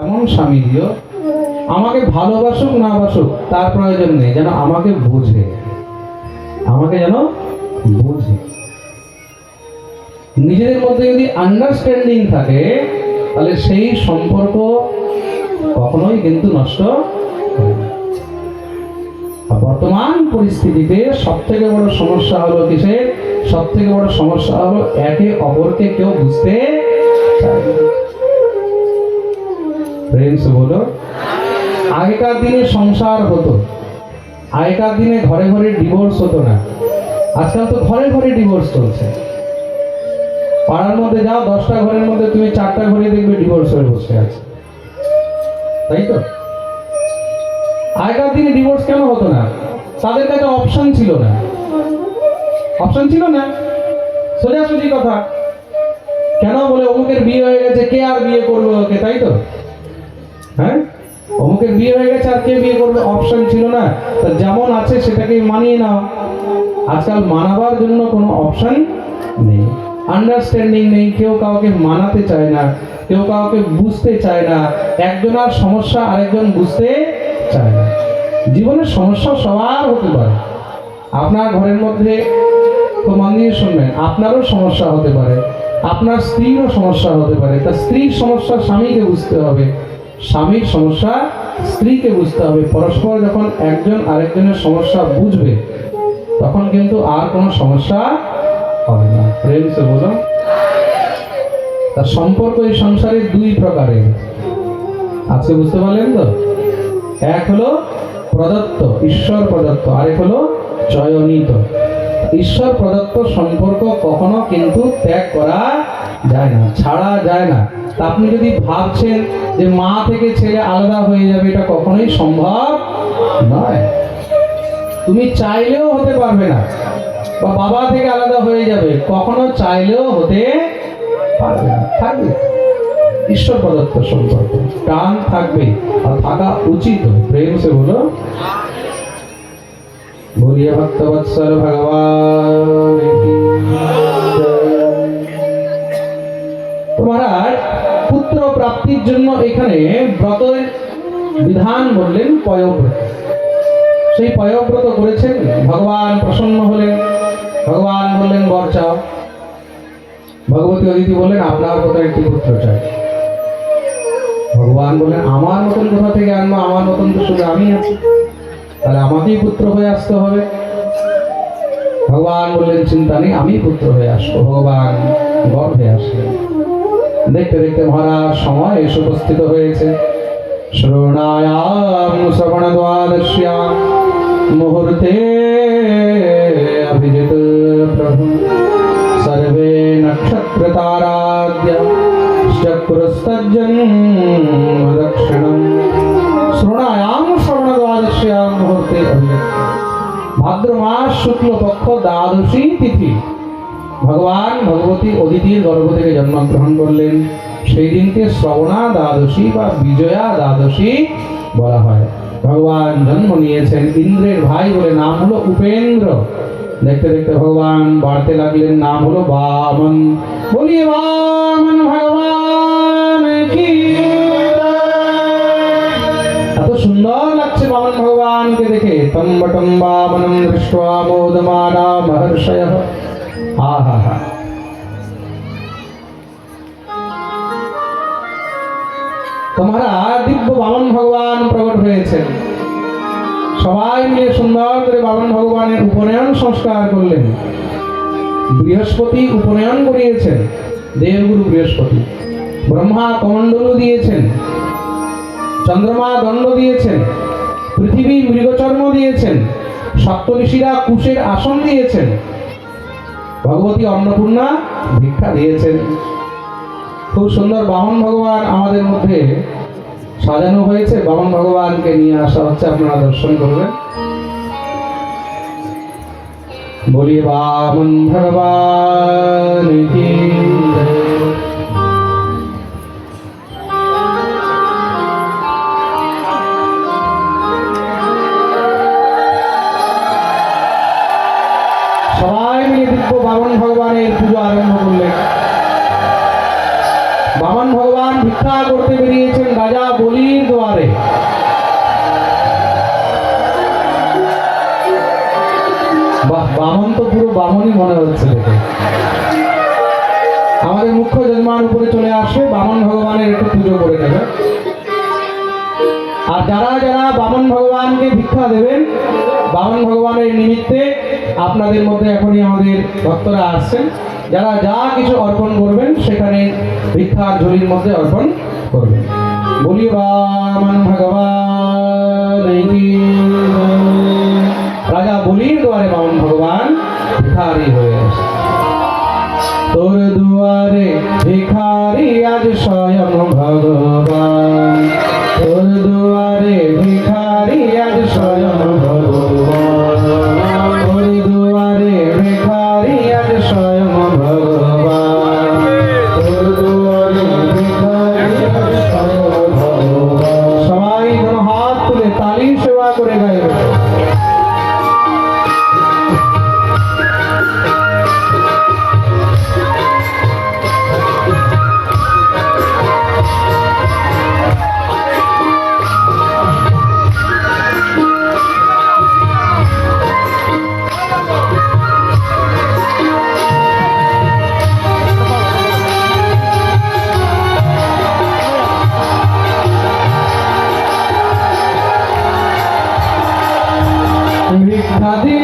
এমন স্বামী দিও, আমাকে ভালোবাসুক না বাসুক, তার প্রয়োজন নেই, যেন আমাকে বোঝে। আমাকে যেন বোঝে। নিজেদের মধ্যে যদি আন্ডারস্ট্যান্ডিং থাকে, তাহলে সেই সম্পর্ক কখনোই কিন্তু নষ্ট বর্তমান পরিস্থিতিতে সব থেকে বড় সমস্যা হলো কিসে সব থেকে বড় সমস্যা হলো একে অপরকে কেউ বুঝতে চায় ফ্রেন্ডস বলো। আগেকার দিনে সংসার হতো। আগেকার দিনে ঘরে ঘরে ডিভোর্স হতো না। আজকাল তো ঘরে ঘরে ডিভোর্স চলছে। পাড়ার মধ্যে যাও, দশটা ঘরের মধ্যে তুমি চারটা ঘরে দেখবে ডিভোর্স হয়ে বসে আছে। তাই তো? আগেকার দিনে ডিভোর্স কেন হতো না? তাদের কাছে অপশন ছিল না। অপশন ছিল না? সোজাসুজি কথা। কেন বলে অমুকের বিয়ে হয়ে গেছে, কে আর বিয়ে করবে ওকে? তাই তো? হ্যাঁ? অমুকের বিয়ে হয়ে গেছে, আর কে বিয়ে করবে? অপশন ছিল না। তা যেমন আছে সেটাকে মানিয়ে নাও। আজকাল মানাবার জন্য কোনো অপশন নেই। আন্ডারস্ট্যান্ডিং নেই, কেউ কাউকে মানাতে চায় না, কেউ কাউকে বুঝতে চায় না। একজনের সমস্যা আরেকজন বুঝতে চায় না। জীবনের সমস্যা সবার হতে পারে। আপনার ঘরের মধ্যে তো মন দিয়ে শুনবেন, আপনারও সমস্যা হতে পারে। আপনার স্ত্রীরও সমস্যা হতে পারে। তা স্ত্রীর সমস্যা স্বামীকে বুঝতে হবে। স্বামীর সমস্যা স্ত্রীকে বুঝতে হবে। পরস্পর যখন একজন আরেকজনের সমস্যা বুঝবে, তখন কিন্তু আর কোনো সমস্যা হবে না। ফ্রেন্ডস বলো তার সম্পর্ক এই সংসারে দুই প্রকারের। আজকে বুঝতে পারলেন তো? এক হলো প্রদত্ত, ঈশ্বর প্রদত্ত, আরেক হলো চয়নিত। ঈশ্বর প্রদত্ত সম্পর্ক কখনো কিন্তু ত্যাগ করা যায় না, ছাড়া যায় না। আপনি যদি ভাবছেন যে মা থেকে ছেলে আলাদা হয়ে যাবে, এটা কখনোই সম্ভব নয়। তুমি চাইলেও হতে পারবে না। বা বাবা থেকে আলাদা হয়ে যাবে, কখনো চাইলেও হতে পারবে না। থাকবে। ঈশ্বর প্রদত্ত সম্পর্ক। টান থাকবে আর থাকা উচিত। প্রেম সে বলো। বলিয়ে ভক্তবৎসল ভগবান মহারাজ পুত্র প্রাপ্তির জন্য এখানে ব্রতের বিধান বললেন পয়ব্রত। সেই পয়ব্রত করেছেন, ভগবান প্রসন্ন হলেন, ভগবান বললেন, বর চাও। ভগবতী অদিতি বললেন, আপনার কোথায় একটি পুত্র চাই। ভগবান বললেন, আমার মতন কোথা থেকে আনব? আমার মতন তো শুধু আমি আছি। তাহলে আমাকেই পুত্র হয়ে আসতে হবে। ভগবান বললেন, চিন্তা নেই, আমি পুত্র হয়ে আসব। ভগবান গর্ভে আসলেন দেখতে দেখতে ভরা সময় এসে উপস্থিত হয়েছে। শ্রোণায়াম শ্রবণ দ্বাদশ্যাম মুহূর্তে অভিজিত প্রভু। সর্বে নক্ষত্র তারাদ্য চক্রস্তজ্জন দক্ষিণম শ্রোণায়াম শ্রবণ দ্বাদশ্যাম মুহূর্তে অভিজিত। ভাদ্র মাস শুক্ল পক্ষ দ্বাদশী তিথি। ভগবান ভগবতী অদিতির গর্ভ থেকে জন্মগ্রহণ করলেন। সেই দিনকে শ্রবণা দ্বাদশী বা বিজয়া দ্বাদশী বলা হয়। ভগবান জন্ম নিয়েছেন ইন্দ্রের ভাই বলে নাম হলো উপেন্দ্র। দেখতে দেখতে ভগবান বাড়তে লাগলেন, নাম হলো বামন। বলিয়ে বামন, ভগবান এত সুন্দর লাগছে বামন ভগবানকে দেখে। তম্বটম বামনম দৃষ্টা মোদমানা মহর্ষয়। দিব্য বামন ভগবান প্রকট হয়েছেন। সবাই মিলে সুন্দর করে বামন ভগবানের উপনয়ন সংস্কার করলেন। বৃহস্পতি উপনয়ন করিয়েছেন। দেবগুরু বৃহস্পতি। ব্রহ্মা কমণ্ডলু দিয়েছেন। চন্দ্রমা দণ্ড দিয়েছেন। পৃথিবী মৃগচর্ম দিয়েছেন। সপ্তঋষিরা কুশের আসন দিয়েছেন। ভগবতী অন্নপূর্ণা ভিক্ষা দিয়েছেন। খুব সুন্দর বামন ভগবান আমাদের মধ্যে সাজানো হয়েছে। বামন ভগবানকে নিয়ে আসা হচ্ছে, আপনারা দর্শন করবেন। বলি বামন ভগবান দেবেন। বামন ভগবানের নিমিত্তে আপনাদের মধ্যে এখনই আমাদের ভক্তরা আসছেন। যারা যা কিছু অর্পণ করবেন, সেখানে ভিক্ষার ঝুলির মধ্যে অর্পণ করবেন। বলি, বামন ভগবান রাজা বলির দ্বারে বামন ভগবান ভিক্ষারি হয়ে আসে তোর রাধে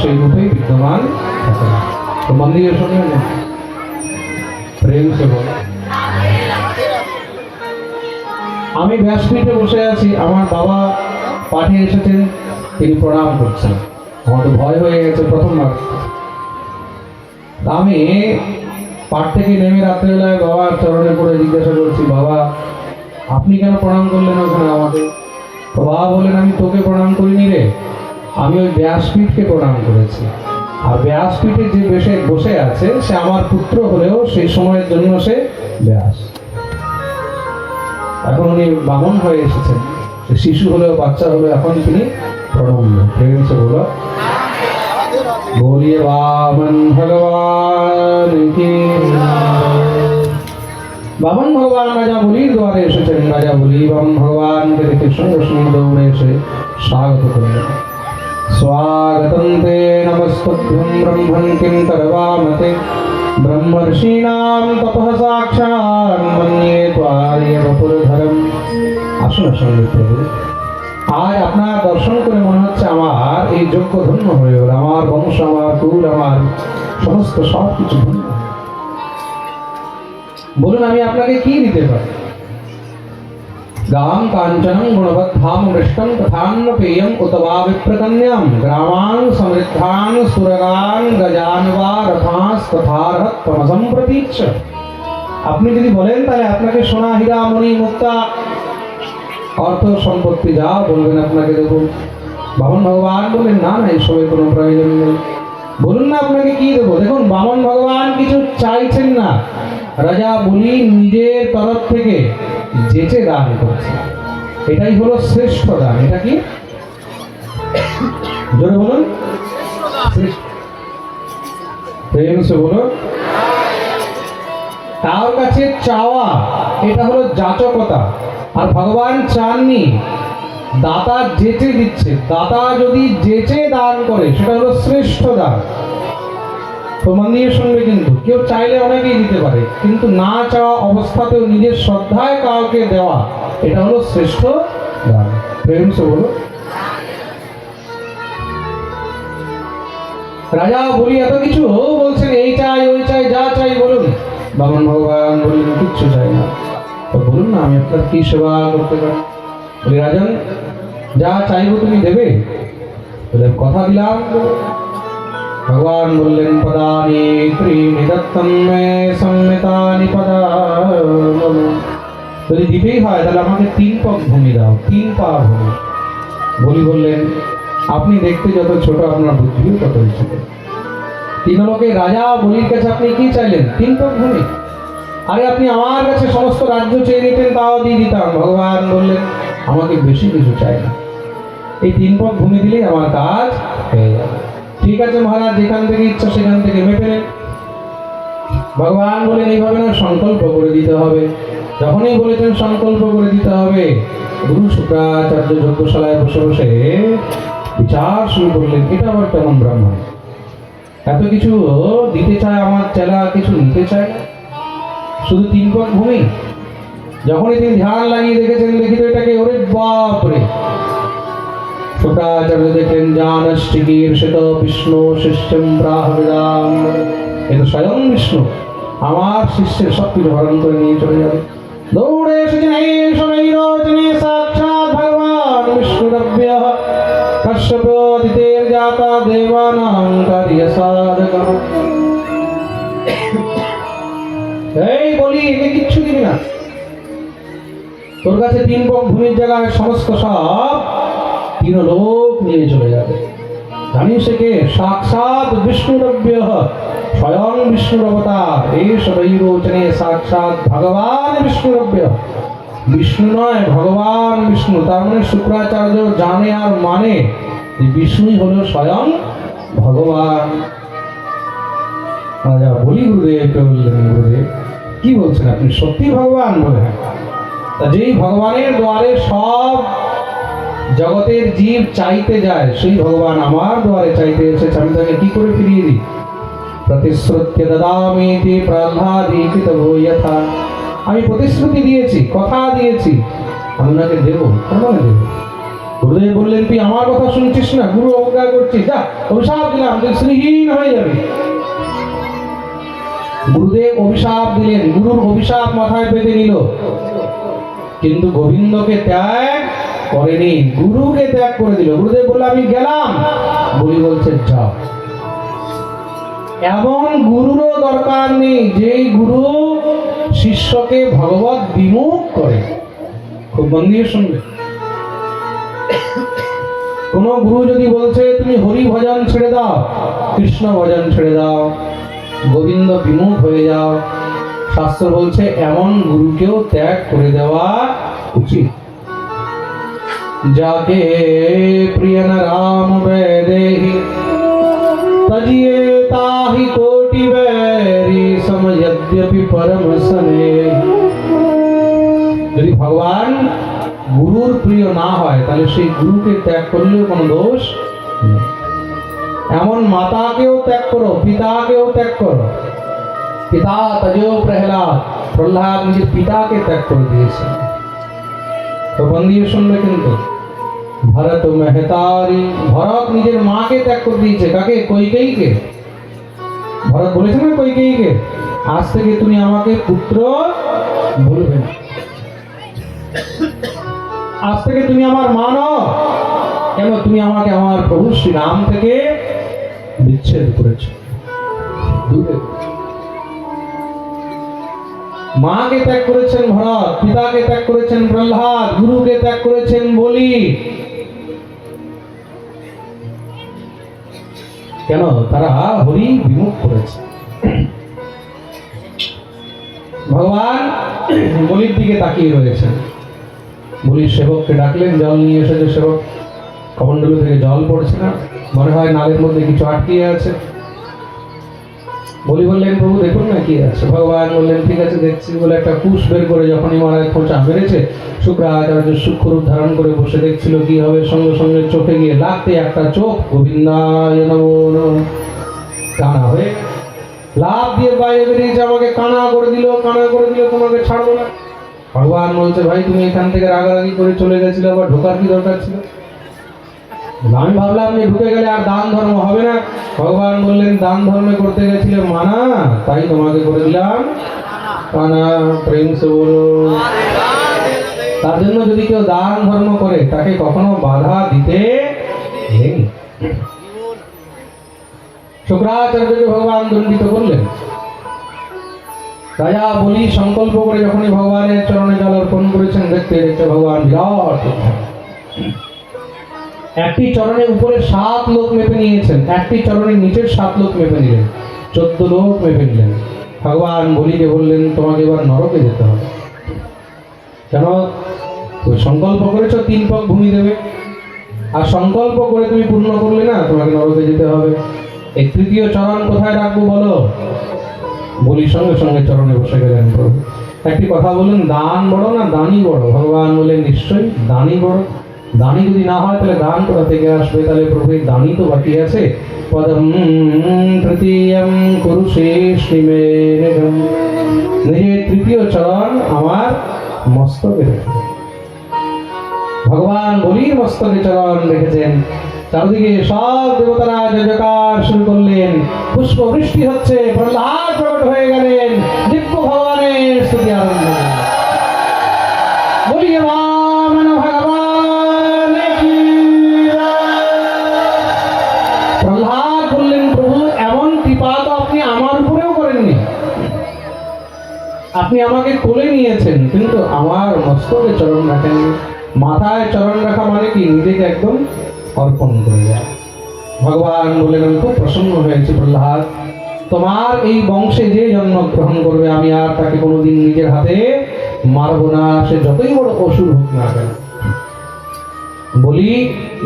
সেই রূপে বিদ্যমান থাকে তো মন্দিরে না। প্রেম সে আমি ব্যাসপীঠে বসে আছি, আমার বাবা পাঠে এসেছেন, তিনি প্রণাম করছেন। আমার তো ভয় হয়ে গেছে প্রথমবার। আমি পাঠ থেকে নেমে রাত্রেবেলায় বাবার চরণে পড়ে জিজ্ঞাসা করছি, বাবা, আপনি কেন প্রণাম করলেন ওখানে আমাকে? তো বাবা বললেন, আমি তোকে প্রণাম করিনি রে। আমি ওই ব্যাসপীঠকে প্রণাম করেছি। আর ব্যাসপীঠে যে বেশে বসে আছে, সে আমার পুত্র হলেও সেই সময়ের জন্য সে ব্যাস। এখন উনি বামন হয়ে এসেছেন। শিশু হলেও বাচ্চা হলেও এখন তিনি প্রণম্য ঠিক বলো। বলিয়ে বামন ভগবান বামন ভগবান রাজা বলির দ্বারে এসেছেন। রাজা বলি বামন ভগবানকে দেখে সুন্দর সুন্দর দৌড়ে এসে স্বাগত করলেন। স্বাগতম তে নমস্তুভ্যম ব্রহ্মণ কিং করবামতে ব্রহ্মর্ষীণাম তপঃ সাক্ষাৎ মন্যে ত্বার্য বপুরধরম আসুন আসুন প্রভু আজ আপনার দর্শন করে মনে হচ্ছে আমার এই যোগ্য ধন্য হয়ে গেল। আমার বংশ, আমার কুল, আমার সমস্ত সব কিছু। বলুন, আমি আপনাকে কি দিতে পারি? কাঞ্চনম গুণবদ্ধাম মৃষ্টম তথান্ন পেয়ম উতবা বিপ্রকন্যাম গ্রামান সমৃদ্ধান সুরগান গজান বা রথাস তথারহত তমসম প্রতীচ্ছ আপনি যদি বলেন তাহলে আপনাকে সোনা হীরা মণি মুক্তা অর্থ সম্পত্তি যা বলবেন আপনাকে দেবো বামন ভগবান বললেন না না এইসবের কোনো প্রয়োজন নেই বলুন না আপনাকে কি দেবো দেখুন বামন ভগবান কিছু চাইছেন না রাজা বলি নিজের তরফ থেকে যেচে দান করছে। এটাই হলো শ্রেষ্ঠ দান এটা কি? জোরে বলুন। প্রেম সে বলুন। তার কাছে চাওয়া, এটা হলো যাচকতা। আর ভগবান চাননি, দাতা যেচে দিচ্ছে। দাতা যদি যেচে দান করে, সেটা হলো শ্রেষ্ঠ দান। মন দিয়ে কিন্তু। কেউ চাইলে অনেকেই দিতে পারে, কিন্তু না চাওয়া অবস্থাতেও নিজের শ্রদ্ধায় কাউকে দেওয়া, এটা হলো শ্রেষ্ঠ দান। প্রেম বলো। রাজা বলি, এত কিছু বলছেন, এই চাই, ওই চাই, যা চাই বলুন। বামন ভগবান বললেন, কিচ্ছু চাই না। তো বলুন না, আমি আপনার কি সেবা করতে পারি? বলি, রাজন, যা চাইব তুমি দেবে। কথা দিলাম। ভগবান বললেন পদানি ত্রিণি দত্তম মে সম্মিতানি পদা যদি দিতেই হয়, তাহলে আমাকে তিন পথ ভূমি দাও, তিন পা ভূমি। বলি বললেন, আপনি দেখতে যত ছোট, আপনার বুদ্ধিও তত ছোট তিন লোকে রাজা, বলির কাছে আপনি কি চাইলেন? তিন পথ ভূমি। আরে, আপনি আমার কাছে সমস্ত রাজ্য চেয়ে নিতেন, তাও দিয়ে দিতাম। ভগবান বললেন, আমাকে বেশি কিছু চাই না। এই তিন পথ ভূমি দিলেই আমার কাজ হয়ে যাবে। ঠিক আছে মহারাজ, যেখান থেকে ইচ্ছা সেখান থেকে মেপে ভগবান বলেন, এইভাবে না সংকল্প করে দিতে হবে। যখনই বলেছেন, সংকল্প করে দিতে হবে, গুরু শুক্রাচার্য যজ্ঞশালায় বসে বসে বিচার শুরু করলেন। এটা আবার কেমন ব্রাহ্মণ? এত কিছু দিতে চায় আমার চেলা, কিছু নিতে চায়। শুধু তিন পথ ভূমি? যখনই তিনি ধ্যান লাগিয়ে দেখেছেন, দেখি তো এটাকে, ওরে বাপরে! আমার শিষ্যের সব হরণ করে নিয়ে চলে যাবে। দৌড়ে এসেছেন সাক্ষাৎ ভগবান বিষ্ণুরভ্য এই বলি একে কিচ্ছু দিবি না। তোর কাছে তিন ভূমির জায়গায় সমস্ত সব তিন লোক নিয়ে চলে যাবে। জানি সে কে? সাক্ষাৎ বিষ্ণুরব্য স্বয়ং বিষ্ণুর অবতার এই সদৈরোচনে সাক্ষাৎ ভগবান বিষ্ণুরব্য বিষ্ণু নয়, ভগবান বিষ্ণু। তার মানে শুক্রাচার্য জানে আর মানে বিষ্ণুই হলো স্বয়ং ভগবান। রাজা বলি গুরুদেবকে বললেন গুরুদেব, কি বলছেন আপনি? সত্যি ভগবান বলে? হ্যাঁ তা যেই ভগবানের দ্বারে সব জগতের জীব চাইতে যায়, সেই ভগবান আমার দ্বারে চাইতে এসেছে। আমি তাকে কি করে ফিরিয়ে দিই? প্রতিশ্রুত্য দদামিতি প্রহ্লাদীপিত যথা আমি প্রতিশ্রুতি দিয়েছি, কথা দিয়েছি। আমি ওনাকে দেবো কেন দেব। গুরুদেব বললেন, তুই আমার কথা শুনছিস না, গুরু অবজ্ঞা করছিস। যা, অভিশাপ দিলাম, তুই শ্রীহীন হয়ে যাবি। গুরুদেব অভিশাপ দিলেন, গুরুর অভিশাপ মাথায় পেতে নিল। কিন্তু গোবিন্দকে ত্যাগ করেনি। গুরুকে ত্যাগ করে দিল। গুরুদেব বলল, আমি গেলাম। বলি বলছে, যাও। এমন গুরুরও দরকার নেই, যেই গুরু শিষ্যকে ভগবত বিমুখ করে। খুব মন দিয়ে শুনবে কোন গুরু যদি বলছে, তুমি হরি ভজন ছেড়ে দাও, কৃষ্ণ ভজন ছেড়ে দাও, গোবিন্দ বিমুখ হয়ে যাও। শাস্ত্র বলছে, এমন গুরুকেও ত্যাগ করে দেওয়া উচিত। যাকে ন রাম বেদেহি তজিয়ে তাহি কোটি বেরি সমযদ্যপি পরম সনে যদি ভগবান গুরুর প্রিয় না হয়, তাহলে সেই গুরুকে ত্যাগ করলেও কোনো দোষ এমন মাতাকেও ত্যাগ করো, পিতাকেও ত্যাগ করো। পিতা তজো প্রহ্লাদ প্রহ্লাদ নিজের পিতাকে ত্যাগ করে দিয়েছে। তো দিয়ে শুনবে কিন্তু। ভরত মেহতারি, ভরত নিজের মাকে ত্যাগ করে দিয়েছে। কাকে? কৈকেয়ীকে। ভরত বলেছে না কৈকেয়ীকে? আজ থেকে তুমি আমাকে পুত্র বলবে না। আজ থেকে তুমি আমার মানো কেন তুমি আমাকে আমার প্রভু শ্রীরাম থেকে বিচ্ছেদ করেছ। মাকে ত্যাগ করেছেন ভরত, পিতাকে ত্যাগ করেছেন প্রহ্লাদ, গুরুকে ত্যাগ করেছেন বলি। কেন? তারা হরি বিমুখ করেছে। ভগবান বলির দিকে তাকিয়ে রয়েছেন। বলির সেবককে ডাকলেন, জল নিয়ে এসেছে সেবক। কমণ্ডলু থেকে জল পড়ছে না। মনে হয় নালের মধ্যে কিছু আটকিয়ে আছে। বলি বললেন, প্রভু, দেখুন না কি আছে। ভগবান বললেন, ঠিক আছে, দেখছি। বলে একটা কুশ বের করে যখনই মহারাজ খোঁচা মেরেছে শুক্রাচার্য সূক্ষ্ম রূপ ধারণ করে বসে দেখছিল কি হবে। সঙ্গে সঙ্গে চোখে গিয়ে লাগতে একটা চোখ, গোবিন্দায়। কানা হয়ে লাভ দিয়ে বাইরে বেরিয়েছে আমাকে কানা করে দিল, কানা করে দিল, তোমাকে ছাড়বো না। ভগবান বলছে, ভাই, তুমি এখান থেকে রাগারাগি করে চলে গেছিলে, আবার ঢোকার কি দরকার ছিল? আমি ভাবলাম যে ঢুকে গেলে আর দান ধর্ম হবে না। ভগবান বললেন, দান ধর্মে করতে গেছিলে মানা, তাই তোমাকে করে দিলাম। কানা প্রেম সে তার জন্য যদি কেউ দান ধর্ম করে, তাকে কখনো বাধা দিতে শুক্রাচার্যকে ভগবান দণ্ডিত করলেন। রাজা বলি সংকল্প করে যখনই ভগবানের চরণে জল অর্পণ করেছেন, দেখতে দেখতে ভগবান বিরাট। একটি চরণের উপরে সাত লোক মেপে নিয়েছেন। একটি চরণের নিচের সাত লোক মেপে নিলেন। চোদ্দ লোক মেপে নিলেন। ভগবান বলিকে বললেন, তোমাকে এবার নরকে যেতে হবে। কেন? সংকল্প করেছ, তিন পক ভূমি দেবে। আর সংকল্প করে তুমি পূর্ণ করলে না, তোমাকে নরকে যেতে হবে। এই তৃতীয় চরণ কোথায় রাখব বলো? বলি সঙ্গে সঙ্গে চরণে বসে গেলেন একটি কথা বললেন দান বড় না দানই বড়? ভগবান বললেন, নিশ্চয়ই দানই বড়। দানি যদি না হয়, তাহলে দান কোথা থেকে আসবে? তাহলে প্রভু দানই তো বাকি আছে। পদম তৃতীয় চরণ আমার মস্তকে ভগবান বলির মস্তকে চরণ রেখেছেন। চারদিকে সব দেবতারা জয়কার শুরু করলেন। পুষ্প বৃষ্টি হচ্ছে, প্রহ্লাদ প্রকট হয়ে গেলেন। দিব্য ভগবানের স্তুতি আরম্ভ আপনি আমাকে কোলে নিয়েছেন, কিন্তু আমার মস্তকে চরণ রাখেননি। মাথায় চরণ রাখা মানে কি? নিজেকে একদম অর্পণ করে যায় ভগবান বললেন আমি খুব প্রসন্ন হয়েছি প্রহ্লাদ। তোমার এই বংশে যে জন্মগ্রহণ করবে, আমি আর তাকে কোনোদিন নিজের হাতে মারবো না। সে যতই বড় অসুর হোক না কেন। বলি,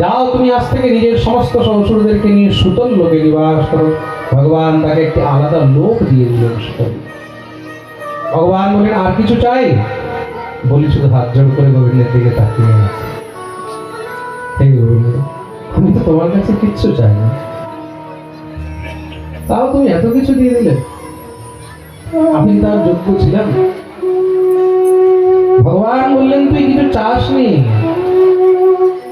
যাও তুমি আজ থেকে নিজের সমস্ত অসুরদেরকে নিয়ে সুতল লোকে নিবাস করো। ভগবান তাকে একটি আলাদা লোক দিয়ে দিলেন সুতল ভগবান বললেন আর কিছু চাই? বলি, শুধু হাত জোড় করে গোবিন্দের দিকে তাকিয়ে আমি তো তোমার কাছে কিচ্ছু চাই না। তাও তুমি এত কিছু দিয়ে দিলে? আমি তার যোগ্য ছিলাম। ভগবান বললেন, তুই কিছু চাস নি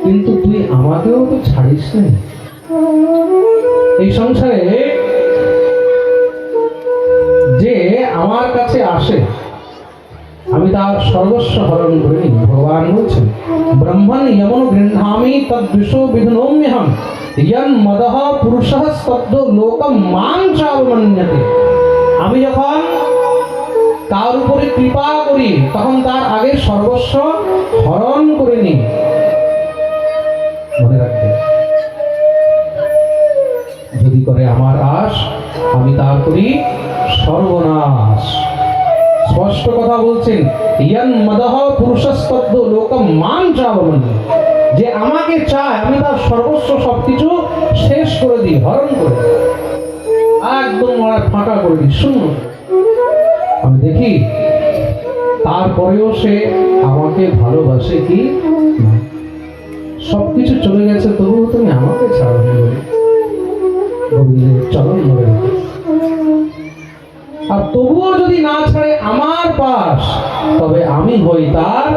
কিন্তু তুই আমাকেও তো ছাড়িস নি এই সংসারে কাছে আসে, আমি তার সর্বস্ব হরণ করে নিই ভগবান বলছেন, ব্রহ্মণ যমন গৃহামি তদ্বিষ বিধনোম্যহম, ইয়ন মদহ পুরুষ স্তব্ধ লোকম মাং চাবমন্যতে। আমি যখন তার উপরে কৃপা করি, তখন তার আগে সর্বস্ব হরণ করে নিই মনে রাখবে, যদি করে আমার আশ, আমি তার করি সর্বনাশ। স্পষ্ট কথা বলছেন ইয়ান মদহ পুরুষস্তব্ধ লোকম মান চাবন যে আমাকে চায়, আমি তার সর্বস্ব সবকিছু শেষ করে দিই, হরণ করে একদম ওরা ফাঁকা করে দিই, শূন্য আমি দেখি, তারপরেও সে আমাকে ভালোবাসে কি না। সবকিছু চলে গেছে, তবুও তুমি আমাকে ছাড়ো নি বলে। আর তবুও যদি না ছাড়ে আমার পাশ, তবে আমি হই তার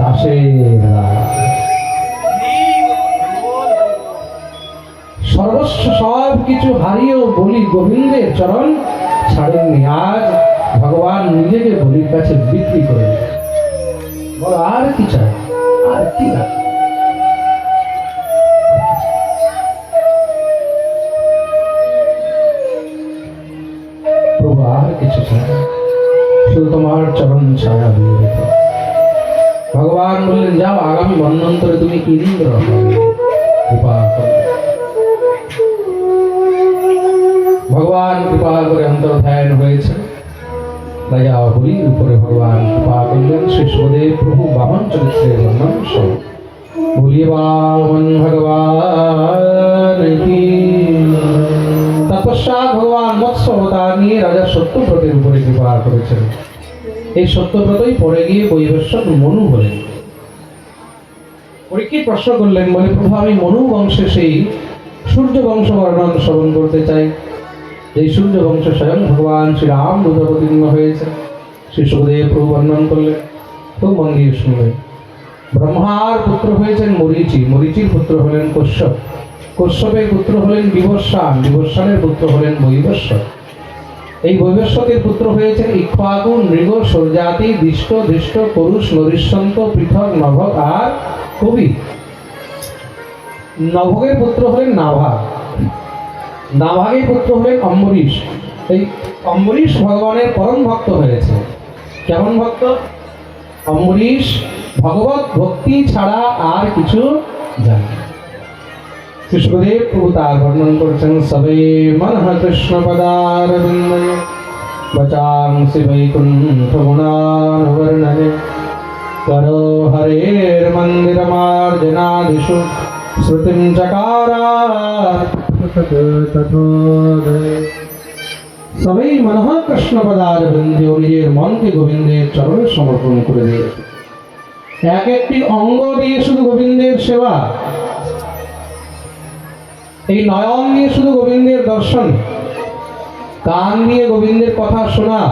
দাসের দাস। সর্বস্ব সব কিছু হারিয়েও বলি গোবিন্দের চরণ, ছাড়েননি আজ ভগবান নিজেকে বলির কাছে বিক্রি করে। আর কি চাই? আর কি লাগে কিছু চাই। শুধু তোমার চরণ ছায়া দিয়ে রেখো ভগবান বললেন, যাও, আগামী মন্বন্তরে তুমি হবে। কৃপা। ভগবান কৃপা করে অন্তর ধ্যান হয়েছে রাজা হরির উপরে ভগবান কৃপা করলেন শ্রী সুদেব প্রভু বামন চরিত্রে বর্ণন বলিয়ে বামন ভগবান কি তপস্যাৎ ভগবান অবতার নিয়ে রাজা সত্যব্রতের উপরে কৃপা করেছেন। এই সত্যব্রতই পরে গিয়ে বৈবস্বত মনু হলেন। পরীক্ষিত প্রশ্ন করলেন, বলে, প্রভু, আমি মনু বংশে সেই সূর্য বংশ বর্ণন শ্রবণ করতে চাই। এই সূর্য বংশ স্বয়ং ভগবান শ্রীরাম অবতীর্ণ হয়েছে। শ্রী সুখদেব প্রভু বর্ণন করলেন, খুব মন দিয়ে শুনবেন ব্রহ্মার পুত্র হয়েছেন মরিচি। মরিচির পুত্র হলেন কশ্যপ। কশ্যপের পুত্র হলেন বিবস্বান বিবস্বানের পুত্র হলেন বৈবস্বত এই বৈবস্বতের পুত্র হয়েছেন ইক্ষ্বাকু মৃগ সৌজাতি দৃষ্ট, ধৃষ্ট, পুরুষ নরিষ্যন্ত পৃথক, নভক আর কবি। নভকের পুত্র হলেন নাভা। নাভাগের পুত্র হলেন অম্বরীশ। এই অম্বরীশ ভগবানের পরম ভক্ত হয়েছে। কেমন ভক্ত? অম্বরীশ ভগবত ভক্তি ছাড়া আর কিছু জানে। কৃষ্ণদেব প্রভু তার বর্ণন করছেন সবে মনঃ কৃষ্ণ পদার বচাংসি বৈকুণ্ঠ গুণান বর্ণনে করো হরের মন্দির মার্জনাদিষু শ্রুতিম চকারাত সবাই মনঃ কৃষ্ণ পদার বৃন্দে নিজের মনকে গোবিন্দের চরণে সমর্পণ করে দিয়েছে। এক একটি অঙ্গ দিয়ে শুধু গোবিন্দের সেবা এই নয়ন দিয়ে শুধু গোবিন্দের দর্শন, কান দিয়ে গোবিন্দের কথা শোনা,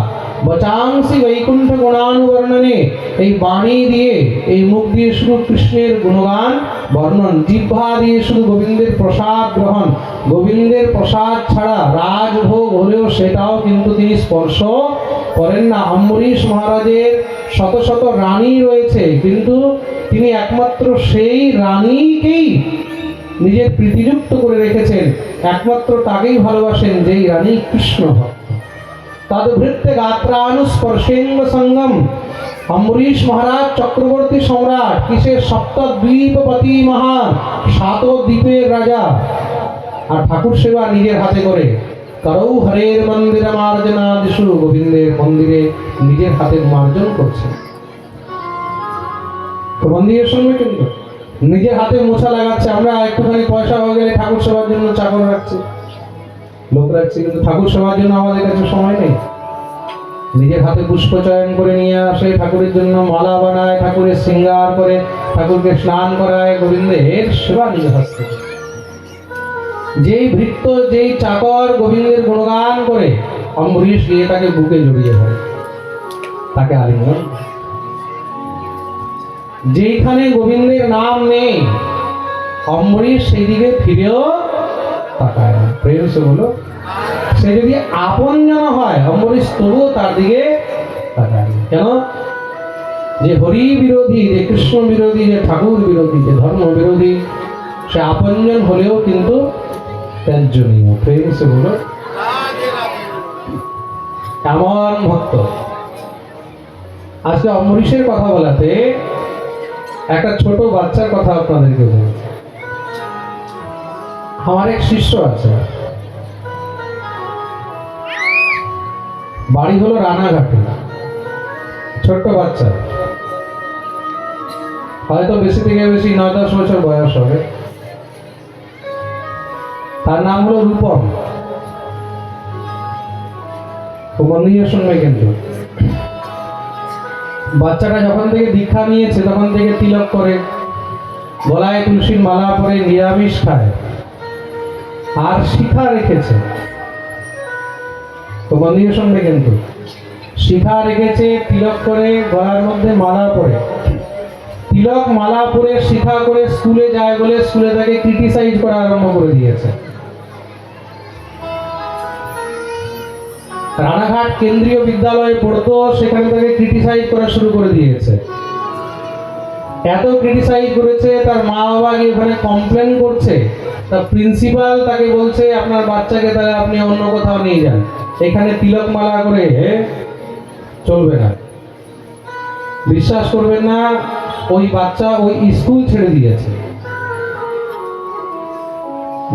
বচাংসি বৈকুণ্ঠ গুণানুবর্ণনে এই বাণী দিয়ে, এই মুখ দিয়ে শুধু কৃষ্ণের গুণগান বর্ণন, জিহ্বা দিয়ে শুধু গোবিন্দের প্রসাদ গ্রহণ। গোবিন্দের প্রসাদ ছাড়া রাজভোগ হলেও সেটাও কিন্তু তিনি স্পর্শ করেন না। অম্বরীশ মহারাজের শত শত রানী রয়েছে, কিন্তু তিনি একমাত্র সেই রানীকেই নিজের প্রীতিযুক্ত করে রেখেছেন। একমাত্র তাকেই ভালোবাসেন যেই রানী কৃষ্ণ ভক্ত। তদভৃত্য গাত্রানুস্পর্শেঙ্গ সঙ্গম অম্বরীশ মহারাজ চক্রবর্তী সম্রাট, কিসের সপ্তদ্বীপপতি মহান সাত দ্বীপের রাজা। আর ঠাকুর সেবা নিজের হাতে করে। করৌ হরের মন্দিরে মার্জনা দিশু গোবিন্দের মন্দিরে নিজের হাতে মার্জন করছে তো মন্দিরের সঙ্গে কিন্তু নিজের হাতে মোছা লাগাচ্ছে, আমরা একটুখানি পয়সা হয়ে গেলে ঠাকুর সেবার জন্য চাকর রাখছি। লোক রাখছি, কিন্তু ঠাকুর সেবার জন্য আমাদের কাছে সময় নেই। নিজের হাতে পুষ্প চয়ন করে নিয়ে আসে, ঠাকুরের জন্য মালা বানায়, ঠাকুরের শৃঙ্গার করে, ঠাকুরকে স্নান করায়। গোবিন্দের সেবা নিজের হস্তে। যেই ভৃত্য, যেই চাকর গোবিন্দের গুণগান করে অম্বরীশ গিয়ে তাকে বুকে জড়িয়ে ধরে। তাকে আলিঙ্গন করে। যেইখানে গোবিন্দের নাম নেই অম্বরীশ সেই দিকে ফিরেও তাকায় না। প্রেম সে বলো সে যদি আপন হয় অম্বরীশ তবুও তার দিকে তাকায় না। কেন? যে হরি বিরোধী, যে কৃষ্ণ বিরোধী, যে ঠাকুর বিরোধী, যে ধর্ম বিরোধী, সে আপনজন হলেও কিন্তু ত্যায্যনীয় প্রেম সে বলো এমন ভক্ত। আজকে অম্বরীশের কথা বলাতে একটা ছোট বাচ্চার কথা আপনাদেরকে বলছি আমার এক শিষ্য আছে। বাড়ি হলো রানাঘাটে। ছোট্ট বাচ্চা। হয়তো বেশি থেকে বেশি নয় দশ বছর বয়স হবে। তার নাম হলো রূপম। মন দিয়ে শুনবে কিন্তু। বাচ্চাটা যখন থেকে দীক্ষা নিয়েছে, তখন থেকে তিলক করে, গলায় তুলসীর মালা পরে নিরামিষ খায়, আর শিখা রেখেছে। তো বন্ধুর সঙ্গে কিন্তু, শিখা রেখেছে, তিলক করে গলার মধ্যে মালা পরে। তিলক মালা পরে শিখা করে স্কুলে যায় বলে স্কুলে তাকে ক্রিটিসাইজ করা আরম্ভ করে দিয়েছে। রানাঘাট কেন্দ্রীয় বিদ্যালয়ে পড়তো, সেখান থেকে ক্রিটিসাইজ করা শুরু করে দিয়েছে। এত ক্রিটিসাইজ করেছে, তার মা বাবা ওখানে কমপ্লেন করছে? তার প্রিন্সিপাল তাকে বলছে, আপনার বাচ্চাকে তাহলে আপনি অন্য কোথাও নিয়ে যান। এখানে তিলক মালা করে চলবে না। বিশ্বাস করবেন না, ওই বাচ্চা ওই স্কুল ছেড়ে দিয়েছে।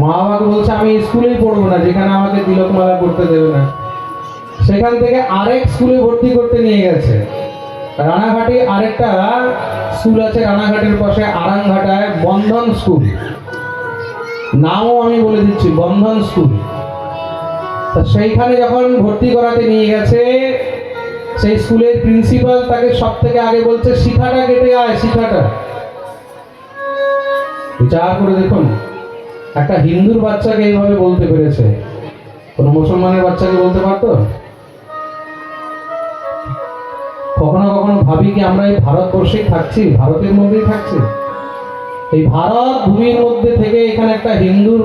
মা বাবাকে বলছে, আমি স্কুলেই পড়ব না, যেখানে আমাকে তিলক মালা করতে দেবে না। সেখান থেকে আরেক স্কুলে ভর্তি করতে নিয়ে গেছে। রানাঘাটে আরেকটা স্কুল আছে রানাঘাটের পাশে আরাংঘাটায় বন্ধন স্কুল। নামও আমি বলে দিচ্ছি, বন্ধন স্কুল। তা সেইখানে যখন ভর্তি করাতে নিয়ে গেছে, সেই স্কুলের প্রিন্সিপাল তাকে সব থেকে আগে বলছে, শিখাটা কেটে আয়, শিখাটা। বিচার করে দেখুন, একটা হিন্দুর বাচ্চাকে এইভাবে বলতে পেরেছে। কোনো মুসলমানের বাচ্চাকে বলতে পারতো? কখনো কখনো ভাবি কি আমরা এই ভারতবর্ষেই থাকছি? ভারতের মধ্যেই থাকছি? এই ভারত ভূমির মধ্যে থেকে এখানে একটা হিন্দুর